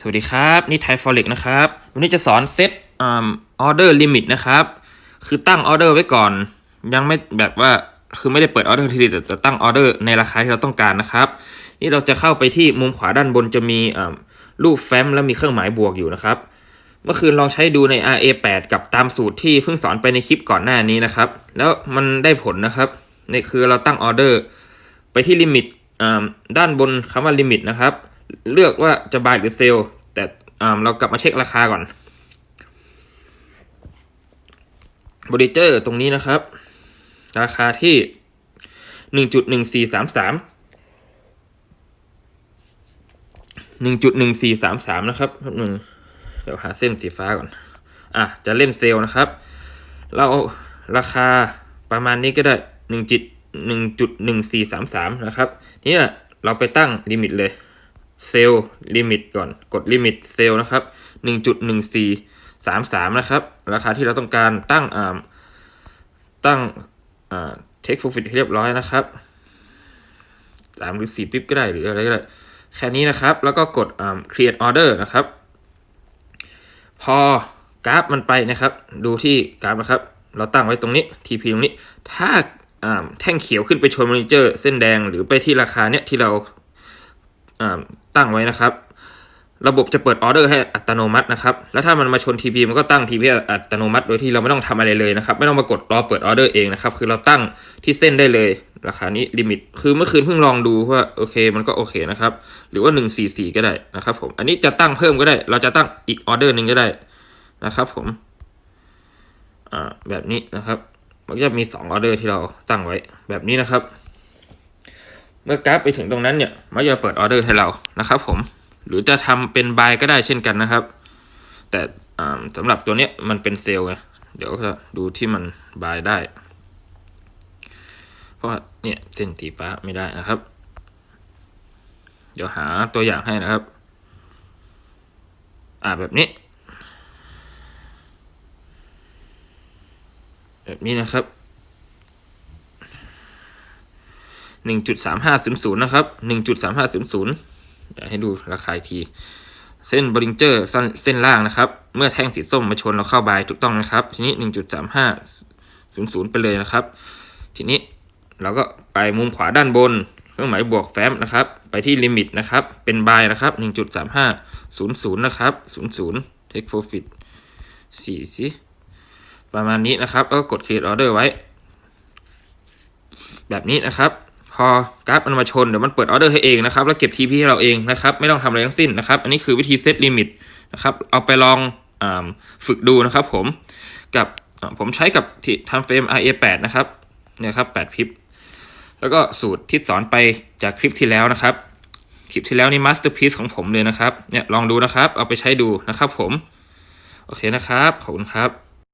สวัสดีครับ นี่ไทยฟอเร็กนะครับ วันนี้จะสอนเซตออเดอร์ลิมิตนะครับ คือตั้งออเดอร์ไว้ก่อน ยังไม่แบบว่าคือไม่ได้เปิดออเดอร์ทีเดียวแต่ตั้งออเดอร์ในราคาที่เราต้องการนะครับ นี่เราจะเข้าไปที่มุมขวาด้านบนจะมีอ่ารูปแฟ้มแล้วมีเครื่องหมายบวกอยู่นะครับ เมื่อคืนลองใช้ดูใน RA8 กับตามสูตรที่เพิ่งสอนไปในคลิปก่อนหน้านี้นะครับ แล้วมันได้ผลนะครับนี่คือเราตั้งออเดอร์ไปที่ลิมิตอ่าด้านบนคำว่าลิมิตนะครับ เลือกว่าจะบายหรือเซลแต่เรากลับมาเช็คราคาก่อนบริเจอร์ตรงนี้นะครับ ราคาที่หนึ่งจุดหนึ่งสี่สามสามหนึ่งจุดหนึ่งสี่สามสามนะครับแป๊บหนึ่งเดี๋ยวหาเส้นสีฟ้าก่อน อะ จะเล่นเซลล์นะครับ เราเอาราคาประมาณนี้ก็ได้หนึ่งจุดหนึ่งจุดหนึ่งสี่สามสามนะครับ นี่เราไปตั้งลิมิตเลย เซลล์ลิมิตก่อนกดลิมิตเซลล์นะครับหนึ่งจุดหนึ่งสี่สามสามนะครับ ราคาที่เราต้องการตั้งอ่าตั้งอ่า take profit ให้เรียบร้อยนะครับสามหรือสี่ปิ๊บก็ได้หรืออะไรก็ได้ แค่นี้นะครับ แล้วก็กดอ่า create order นะครับ พอกราฟมันไปนะครับ ดูที่กราฟนะครับ เราตั้งไว้ตรงนี้ TP ตรงนี้ ถ้าแท่งเขียวขึ้นไปชนมอนิเตอร์ เส้นแดงหรือไปที่ราคาเนี้ยที่เรา ตั้งไว้นะครับ ระบบจะเปิดออเดอร์ให้อัตโนมัตินะครับ แล้วถ้ามันมาชน TP มันก็ตั้ง TP อัตโนมัติ โดยที่เราไม่ต้องทำอะไรเลยนะครับ ไม่ต้องมากดรอเปิดออเดอร์เองนะครับ คือเราตั้งที่เส้นได้เลย ราคานี้ลิมิต คือเมื่อคืนเพิ่งลองดูว่าโอเค มันก็โอเคนะครับ หรือว่า 144 ก็ได้นะครับผม อันนี้จะตั้งเพิ่มก็ได้ เราจะตั้งอีกออเดอร์หนึ่งก็ได้นะครับผมแบบนี้นะครับ มันจะมี2ออเดอร์ที่เราตั้งไว้แบบนี้นะครับ เมื่อกราฟไปถึงตรงนั้นเนี่ยมันจะเปิดออเดอร์ให้เรานะครับผมหรือจะทำเป็นบายก็ได้เช่นกันนะครับ แต่อ่าสำหรับตัวเนี้ยมันเป็นเซลล์ไงเดี๋ยวจะดูที่มันบายได้ เพราะเนี่ยเส้นสีฟ้าไม่ได้นะครับ เดี๋ยวหาตัวอย่างให้นะครับ อ่าแบบนี้ แบบนี้นะครับ หนึ่งจุดสามห้าศูนะครับหนึ่งจุดสามห้าศูนย์ศูนย์เดี๋ยวให้ดูราคาที เส้นบริงเจอร์เส้นล่างนะครับ เมื่อแท่งสีส้มมาชนเราเข้าบายถูกต้องนะครับ ทีนี้หนึ่งจุดสามห้าศูนย์ศูนย์ไปเลยนะครับ ทีนี้เราก็ไปมุมขวาด้านบนเครื่องหมายบวกแฟ้มนะครับ ไปที่ลิมิตนะครับ เป็นบายนะครับหนึ่งจุดสามห้าศูนะครับศูนย์ศูนย์ take profit สี่สิประมาณนี้นะครับ ก็กด create order ไว้ แบบนี้นะครับ พอกราฟมันมาชนเดี๋ยวมันเปิดออเดอร์ให้เองนะครับแล้วเก็บ TP ให้เราเองนะครับไม่ต้องทำอะไรทั้งสิ้นนะครับ อันนี้คือวิธีเซตลิมิตนะครับเอาไปลองอฝึกดูนะครับผมกับผมใช้กับที่ทำเฟรม RA8 นะครับเนี่ยครับ8พิปแล้วก็สูตรที่สอนไปจากคลิปที่แล้วนะครับ คลิปที่แล้วนี่มาสเตอร์พีซของผมเลยนะครับเนี่ยลองดูนะครับ เอาไปใช้ดูนะครับผม โอเคนะครับ ขอบคุณครับ